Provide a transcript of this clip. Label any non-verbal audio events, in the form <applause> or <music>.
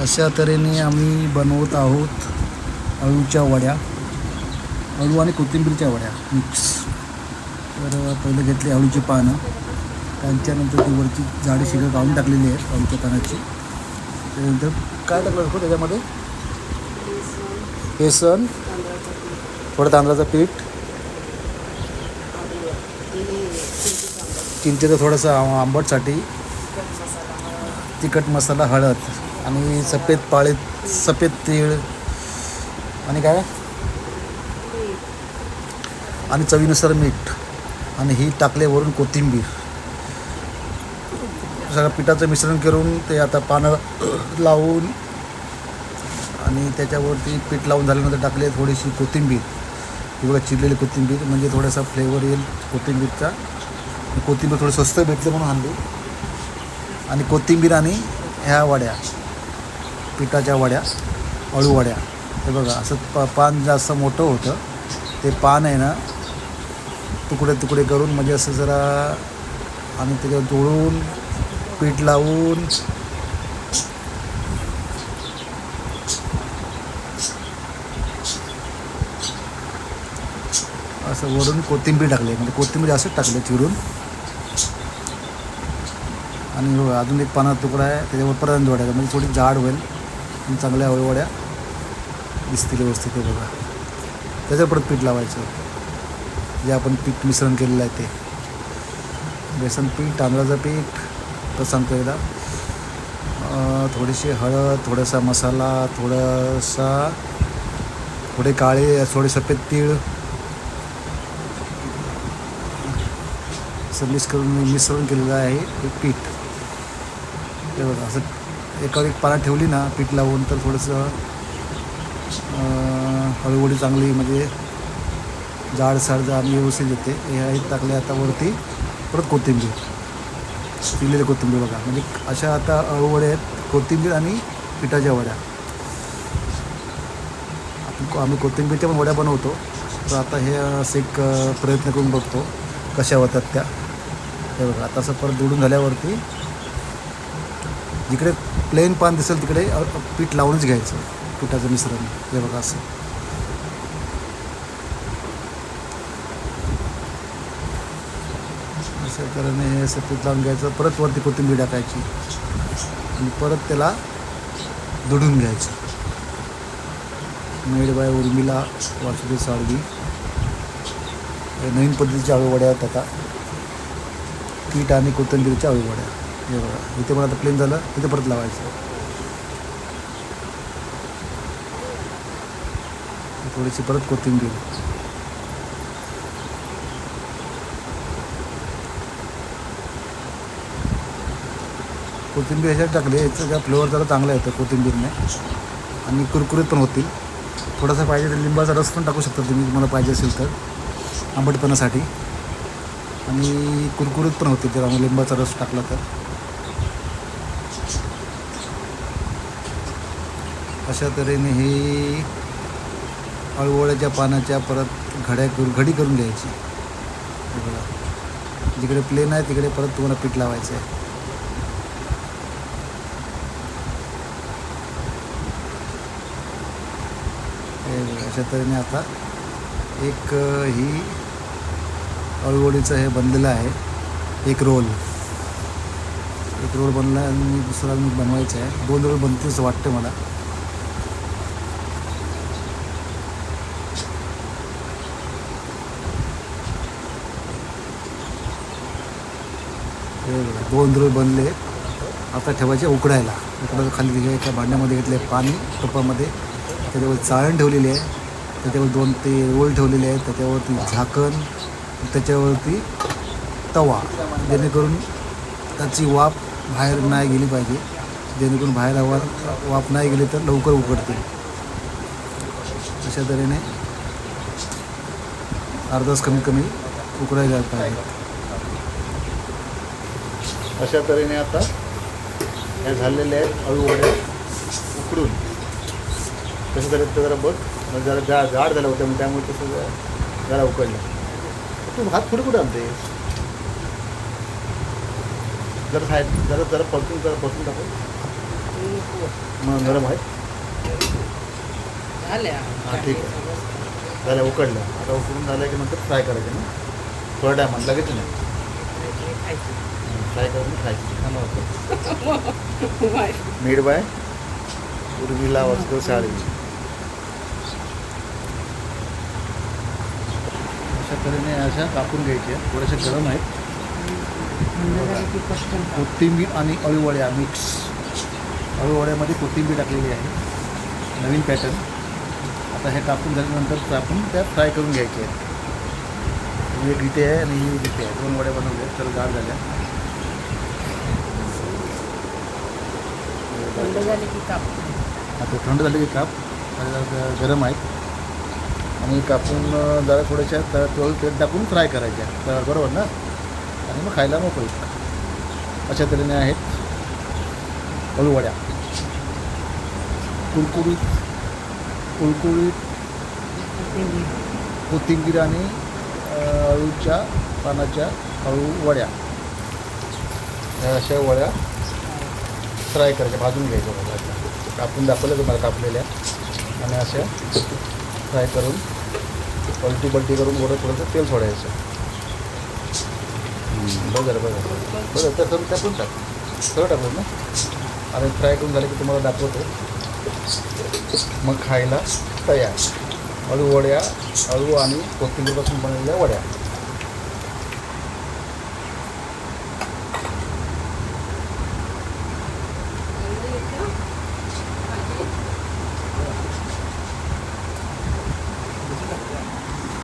अशा तऱ्हेने आम्ही बनवत आहोत अळूच्या वड्या अळू आणि कोथिंबीरच्या वड्या मिक्स. तर पहिले घेतले अळूची पानं. त्यांच्यानंतर ती वरची झाडे शिगं काढून टाकलेली आहेत अळूच्या पानाची. त्यानंतर काय टाकलं असतो त्याच्यामध्ये? बेसन थोडं तांदळाचं पीठ. चिंचेचं थोडंसं आं- आंबटसाठी. तिखट मसाला हळद. आणि सफेद पाळे सफेद तीळ. आणि काय? आणि चवीनुसार मीठ. आणि ही टाकले वरून कोथिंबीर. सगळं पिठाचं मिश्रण करून ते आता पानं <clears throat> लावून आणि त्याच्यावरती पीठ लावून झाल्यानंतर टाकले थोडीशी कोथिंबीर. किंवा चिरलेली कोथिंबीर. म्हणजे थोडासा फ्लेवर येईल कोथिंबीरचा. कोथिंबीर थोडं स्वस्त भेटते म्हणून आणली. आणि कोथिंबीर आणि ह्या वड्या. पिठाच्या वड्या अळू वड्या. हे बघा असं प पान जास्त मोठं होतं. ते पान आहे ना तुकडे तुकडे करून म्हणजे असं जरा आणि त्याच्यावर जोडून पीठ लावून असं वरून कोथिंबीर टाकले. म्हणजे कोथिंबीर असंच टाकले चिरून. आणि हो, अजून एक पानाचा तुकडा आहे त्याच्यावर परत वड्या म्हणजे थोडी जाड होईल. चांगल्या वड्या दिसतील व्यवस्थित हे बघा. त्याच्यावर परत पीठ लावायचं. जे आपण पीठ मिश्रण केलेलं आहे ते. बेसन पीठ तांदळाचं पीठ तर सांगतो एकदा. थोडीशी हळद थोडासा मसाला थोडासा थोडे काळे थोडे सफेद तीळ. असं करून मिश्रण केलेलं आहे हे पीठ. ते बघा असं एकावर एक पाला ठेवली ना पीठ लावून तर थोडंसं हळूहळू चांगली म्हणजे जाडसाड आणि व्यवस्थित येते हे आहेत टाकले आता वरती. परत कोथिंबीर. चिरलेली कोथिंबीर बघा. म्हणजे अशा आता अळूवड्या आहेत. कोथिंबीर आणि पिठाच्या वड्या. आपण आम्ही कोथिंबीरच्या पण वड्या बनवतो. तर आता हे असं एक प्रयत्न करून बघतो कशा होतात त्या. हे बघा. आता असं परत दुडून झाल्यावरती जिकडे प्लेन पान दिसेल तिकडे पीठ लावूनच घ्यायचं पिठाचं मिश्रण. हे बघा असं. असं तऱ्हेने हे असं पीठ लावून घ्यायचं. परत वरती कोथिंबीर टाकायची. आणि परत त्याला दुडून घ्यायचं. Made by Urmila Vasudev Salvi. नवीन पद्धतीच्या आळूवड्या होत्या आहेत आता. पीठ आणि कोथिंबीरच्या आळूवड्या. हे बघा. इथे पण आता प्लेन झालं इथे परत लावायचं. थोडीशी परत कोथिंबीर. कोथिंबीर ह्याच्यात टाकली याचं काय फ्लेवर जरा चांगला येतं कोथिंबीरने. आणि कुरकुरीत पण होतील. थोडासा पाहिजे तर लिंबाचा रस पण टाकू शकता तुम्ही तुम्हाला पाहिजे असेल तर आंबटपणासाठी. आणि कुरकुरीत पण होते जर आम्ही लिंबाचा रस टाकला तर. अशा तऱ्हेने ही अळवळ्याच्या पानाच्या परत घड्या करून घडी करून घ्यायची. बघा. जिकडे प्लेन आहे तिकडे परत तुम्हाला पीठ लावायचं आहे. अशा तऱ्हेने आता एक ही अळवडीचं हे बनलेलं आहे. एक रोल. एक रोल बनला आणि दुसरा मी बनवायचा आहे. दोन रोल बनतील असं वाटतं मला. ते दोन रोल बनले. आता ठेवायचे उकडायला. उकडायला खाली दिले एका भांड्यामध्ये घेतले पाणी टोपामध्ये. त्याच्यावर चाळण ठेवलेली आहे. त्याच्यावर दोन ते रोल ठेवलेले आहेत. त्याच्यावरती झाकण त्याच्यावरती तवा जेणेकरून त्याची वाफ बाहेर नाही गेली पाहिजे. जेणेकरून बाहेर हवा वाफ नाही गेली तर लवकर उकडते अशा तऱ्हेने अर्धास कमी कमीत कमी उकडायला पाहिजे. अशा तऱ्हेने आता हे झालेले आहेत अळू वडे उकडून. कसं झालं तर जरा बघ. मग जरा जा जाड झालं होतं मग त्यामुळे तसं जरा- जरा उकडलं. तू हात कुठे कुठे आणते जरा साईड जरा जरा परतून जरा परतून टाकू मग गरम आहे. हा, ठीक आहे. झालं उकडलं. आता उकडून झालं की नंतर फ्राय करायचं ना? थोडा टायमात लगेच नाही. फ्राय करून खायची छान होतं मेड बाय उर्मिला वस्त्र साडी अशा तऱ्हेने अशा कापून घ्यायच्या. थोड्याशा गरम आहेत. कोथिंबीर आणि अळूवड्या मिक्स. अळूवड्यामध्ये कोथिंबीर टाकलेली आहे. नवीन पॅटर्न. आता हे कापून झाल्यानंतर आपण त्या फ्राय करून घ्यायचे आहेत. ही एक इथे आहे आणि ही इथे आहे. दोन वड्या बनवल्या तर गार झाल्या. थंड झाले की काप आता थंड झाले की काप गरम आहेत आणि कापून जरा थोड्याशा तर तेल तेल टाकून फ्राय करायच्या. तर बरोबर ना? आणि मग खायला मोकळी. अशा तऱ्हेने आहेत अळूवड्या कुरकुरीत कुरकुरीत कोथिंबीर आणि अळूच्या पानाच्या अळू वड्या ह्या अशा वड्या फ्राय करायचं भाजून घ्यायचं बघा कापून दाखवलं तुम्हाला कापलेल्या. आणि अशा फ्राय करून पलटी पलटी करून थोडं थोडंसं तेल सोडायचं. बरं बघा बरं बरं तर सर त्यातून टाक. सगळं टाकलं ना. आणि फ्राय करून झालं की तुम्हाला दाखवतो. मग खायला तयार. अळू वड्या अळू आणि कोथिंबीरपासून बनवलेल्या वड्या.